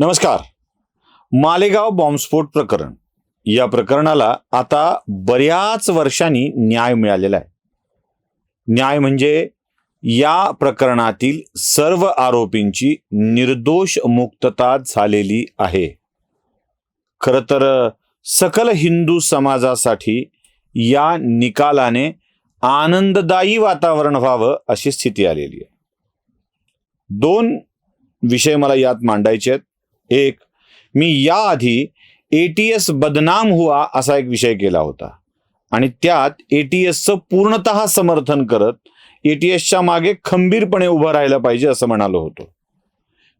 नमस्कार. मालेगाव बॉम्बस्फोट प्रकरण. या प्रकरणाला आता बऱ्याच वर्षांनी न्याय मिळालेला आहे. न्याय म्हणजे या प्रकरणातील सर्व आरोपींची निर्दोष मुक्तता झालेली आहे. खर तर सकल हिंदू समाजासाठी या निकालाने आनंददायी वातावरण व्हावं अशी स्थिती आलेली आहे. दोन विषय मला यात मांडायचे आहेत. एक मी याआधी ए टी एस बदनाम हुआ असा एक विषय केला होता. आणि त्यात ए टी एसचं पूर्णतः समर्थन करत ए टी एसच्या मागे खंबीरपणे उभं राहायला पाहिजे असं म्हणालो होतो.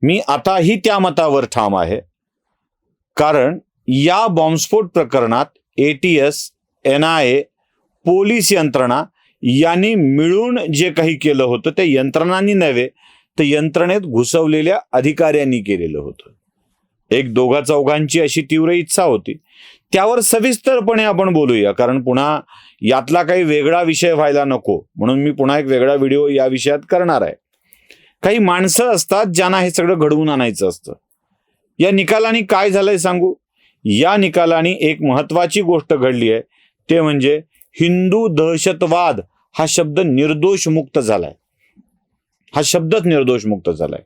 मी आताही त्या मतावर ठाम आहे. कारण या बॉम्बस्फोट प्रकरणात A T S N I A police यंत्रणा यांनी मिळून जे काही केलं होतं ते यंत्रणांनी नव्हे तर यंत्रणेत घुसवलेल्या अधिकाऱ्यांनी केलेलं होतं. एक दोघा चौघांची अशी तीव्र इच्छा होती. त्यावर सविस्तरपणे आपण बोलूया कारण पुन्हा यातला काही वेगळा विषय व्हायला नको म्हणून मी पुन्हा एक वेगळा व्हिडिओ या विषयात करणार आहे. काही माणसं असतात ज्यांना हे सगळं घडवून आणायचं असतं. या निकालाने काय झालंय सांगू? या निकालाने एक महत्वाची गोष्ट घडली आहे ते म्हणजे हिंदू दहशतवाद हा शब्द निर्दोष मुक्त झालाय. हा शब्दच निर्दोष मुक्त झालाय.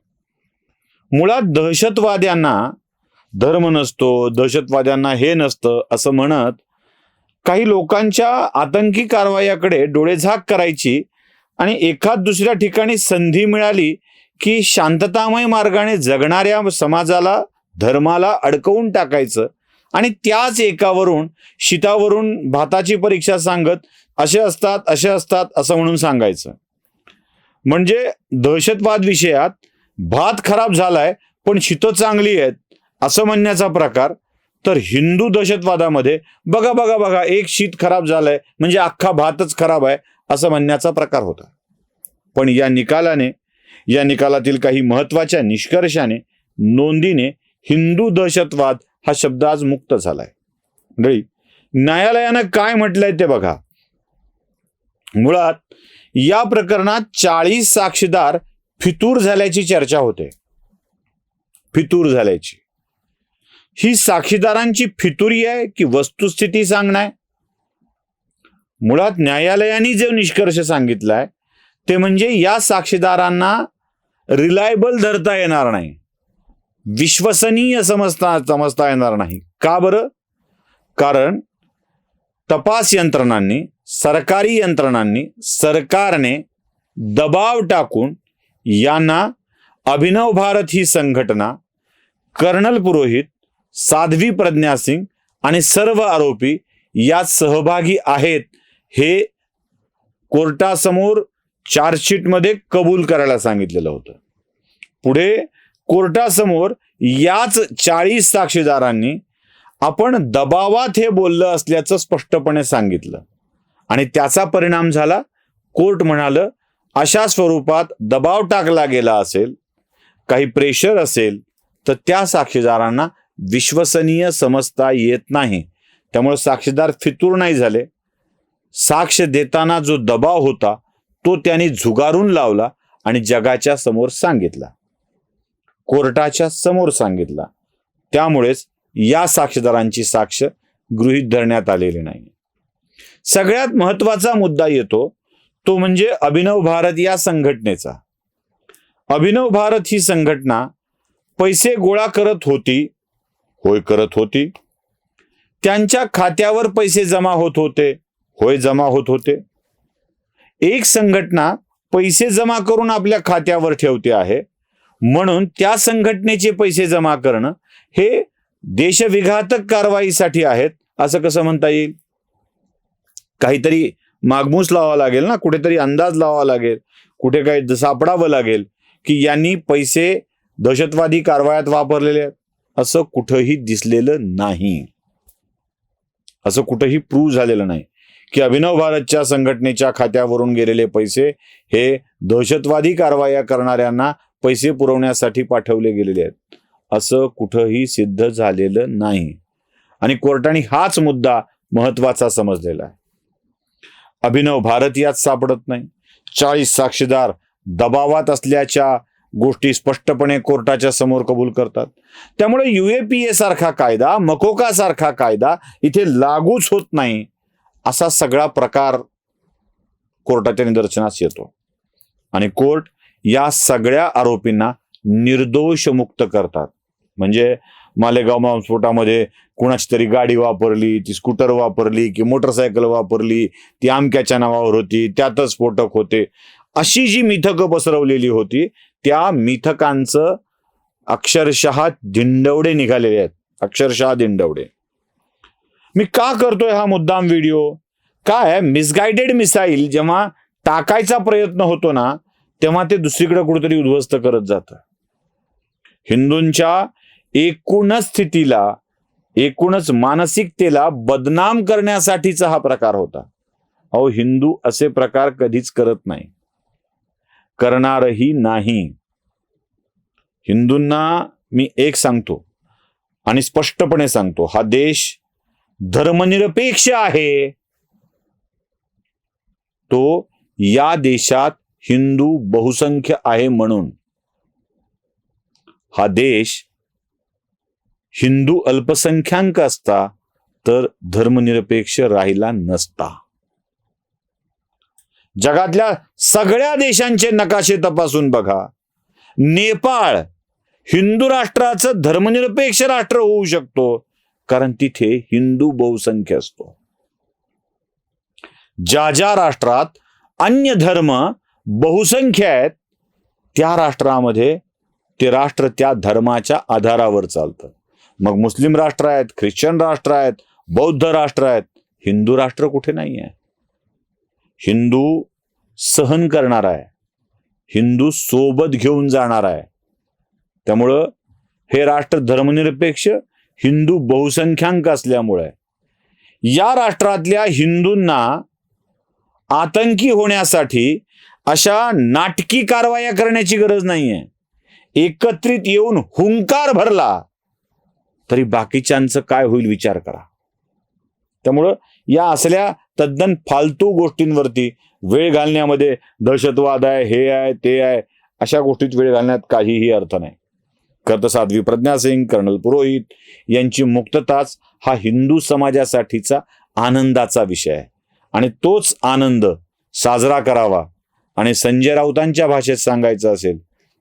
मुळात दहशतवाद्यांना धर्म नसतो दहशतवाद्यांना हे नसतं असं म्हणत काही लोकांच्या आतंकी कारवायाकडे डोळेझाक करायची आणि एखाद दुसऱ्या ठिकाणी संधी मिळाली की शांततामय मार्गाने जगणाऱ्या समाजाला धर्माला अडकवून टाकायचं आणि त्याच एकावरून शीतावरून भाताची परीक्षा सांगत असे असतात असे असतात असं म्हणून सांगायचं. म्हणजे दहशतवाद विषयात भात खराब झालाय पण शितं चांगली आहेत असं म्हणण्याचा प्रकार तर हिंदू दहशतवादामध्ये बघा बघा बघा एक शीत खराब झालंय म्हणजे अख्खा भातच खराब आहे असं म्हणण्याचा प्रकार होता. पण या निकालाने या निकालातील काही महत्त्वाच्या निष्कर्षाने नोंदीने हिंदू दहशतवाद हा शब्द आज मुक्त झालाय. मंडळी न्यायालयानं काय म्हटलंय ते बघा. मुळात या प्रकरणात चाळीस साक्षीदार फितूर झाल्याची चर्चा होते. फितूर झाल्याची. ही साक्षीदारांची फितुरी आहे की वस्तुस्थिती सांगणार मुळात न्यायालयाने जे निष्कर्ष सांगितलाय ते म्हणजे या साक्षीदारांना रिलायबल धरता येणार नाही. विश्वसनीय समजता समजता येणार नाही. का बरं? कारण तपास यंत्रणांनी सरकारी यंत्रणांनी सरकारने दबाव टाकून यांना अभिनव भारत ही संघटना कर्नल पुरोहित साध्वी प्रज्ञा सिंग आणि सर्व आरोपी यात सहभागी आहेत हे कोर्टासमोर चार्जशीटमध्ये कबूल करायला सांगितलेलं होतं. पुढे कोर्टासमोर याच चाळीस साक्षीदारांनी आपण दबावात हे बोललं असल्याचं स्पष्टपणे सांगितलं आणि त्याचा परिणाम झाला. कोर्ट म्हणालं अशा स्वरूपात दबाव टाकला गेला असेल काही प्रेशर असेल तर त्या साक्षीदारांना विश्वसनीय समजता येत नाही. त्यामुळे साक्षीदार फितूर नाही झाले. साक्ष देताना जो दबाव होता तो त्यांनी झुगारून लावला आणि जगाच्या समोर सांगितला. कोर्टाच्या समोर सांगितला. त्यामुळेच या साक्षीदारांची साक्ष गृहीत धरण्यात आलेली नाही. सगळ्यात महत्त्वाचा मुद्दा येतो तो म्हणजे अभिनव भारत या संघटनेचा. अभिनव भारत ही संघटना पैसे गोळा करत होती होय करत होती? त्यांच्या खात्यावर पैसे जमा होत होते. होय जमा होत होते? एक संघटना पैसे जमा करून आपल्या खात्यावर ठेवते आहे. म्हणून त्या संघटनेचे पैसे जमा करणं हे देशविघातक कारवाईसाठी आहेत. असं कसं म्हणता येईल? काहीतरी मागमूस लावावा लागेल ना? कुठेतरी अंदाज लावावा लागेल. कुठे काही सापडावं लागेल की यांनी पैसे दहशतवादी कारवायात वापरलेले आहेत. असं कुठंही दिसलेलं नाही. असं कुठंही प्रूव्ह झालेलं नाही की अभिनव भारतच्या संघटनेच्या खात्यावरून गेलेले पैसे हे दहशतवादी कारवाया करणाऱ्यांना पैसे पुरवण्यासाठी पाठवले गेलेले आहेत. असं कुठंही सिद्ध झालेलं नाही. आणि कोर्टाने हाच मुद्दा महत्त्वाचा समजलेला आहे. अभिनव भारत यात सापडत नाही. चाळीस साक्षीदार दबावात असल्याच्या गोष्टी स्पष्टपणे कोर्टाच्या समोर कबूल करतात. त्यामुळे युएपीए सारखा कायदा मकोका सारखा कायदा इथे लागूच होत नाही असा सगळा प्रकार कोर्टाच्या निदर्शनास येतो. आणि कोर्ट या सगळ्या आरोपींना निर्दोष मुक्त करतात. म्हणजे मालेगाव बॉम्बस्फोटामध्ये कुणाची तरी गाडी वापरली ती स्कूटर वापरली की मोटरसायकल वापरली ती आमक्याच्या नावावर होती त्यातच स्फोटक होते. अशी जी मिथकं पसरवलेली होती त्या मिथकांचं अक्षरशः दिंडवडे निघालेले आहेत. अक्षरशः दिंडवडे. मी का करतोय हा मुद्दाम व्हिडिओ काय मिसगायडेड मिसाईल जेव्हा टाकायचा प्रयत्न होतो ना तेव्हा ते दुसरीकडे कुठेतरी उद्ध्वस्त करत जातं. हिंदूंच्या एकूणच स्थितीला एकूणच मानसिकतेला बदनाम करण्यासाठीचा हा प्रकार होता. अहो हिंदू असे प्रकार कधीच करत नाही. करणारही नाही. हिंदूंना मी एक सांगतो आणि स्पष्टपणे सांगतो हा देश धर्मनिरपेक्ष आहे. तो या देशात हिंदू बहुसंख्य आहे म्हणून. हा देश हिंदू अल्पसंख्याक असता तर धर्मनिरपेक्ष राहिला नसता. जगातल्या सगळ्या देशांचे नकाशे तपासून बघा. नेपाळ हिंदू राष्ट्राचं धर्मनिरपेक्ष राष्ट्र होऊ शकतो कारण तिथे हिंदू बहुसंख्य असतो. ज्या ज्या राष्ट्रात अन्य धर्म बहुसंख्य आहेत त्या राष्ट्रामध्ये ते राष्ट्र त्या धर्माच्या आधारावर चालतं. मग मुस्लिम राष्ट्र आहेत ख्रिश्चन राष्ट्र आहेत बौद्ध राष्ट्र आहेत हिंदू राष्ट्र कुठे नाही आहे हिंदू सहन करणार आहे. हिंदू सोबत घेऊन जाणार आहे. त्यामुळं हे राष्ट्र धर्मनिरपेक्ष हिंदू बहुसंख्याक असल्यामुळे या राष्ट्रातल्या हिंदूंना आतंकी होण्यासाठी अशा नाटकी कारवाया करण्याची गरज नाहीये. एकत्रित येऊन हुंकार भरला तरी बाकीच्यांचं काय होईल विचार करा. त्यामुळं या असल्या तद्दन फालतू गोष्टींवरती वेळ घालण्यामध्ये दहशतवाद आहे हे आहे ते आहे अशा गोष्टीत वेळ घालण्यात काहीही अर्थ नाही. कर्त साध्वी प्रज्ञा सिंग कर्नल पुरोहित यांची मुक्तताच हा हिंदू समाजासाठीचा आनंदाचा विषय आहे. आणि तोच आनंद साजरा करावा आणि संजय राऊतांच्या भाषेत सांगायचं असेल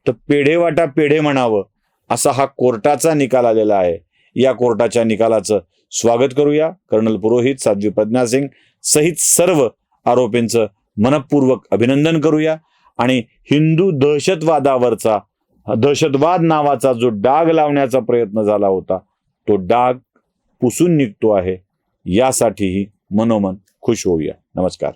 तर पेढे वाटा पेढे म्हणावं असा हा कोर्टाचा निकाल आलेला आहे. या कोर्टाच्या निकालाचं स्वागत करूया. कर्नल पुरोहित साध्वी प्रज्ञा सिंग सहित सर्व आरोपींचं मनपूर्वक अभिनंदन करूया. आणि हिंदू दहशतवादावरचा दहशतवाद नावाचा जो डाग लावण्याचा प्रयत्न झाला होता तो डाग पुसून निघतो आहे. यासाठीही मनोमन खुश होऊया. नमस्कार.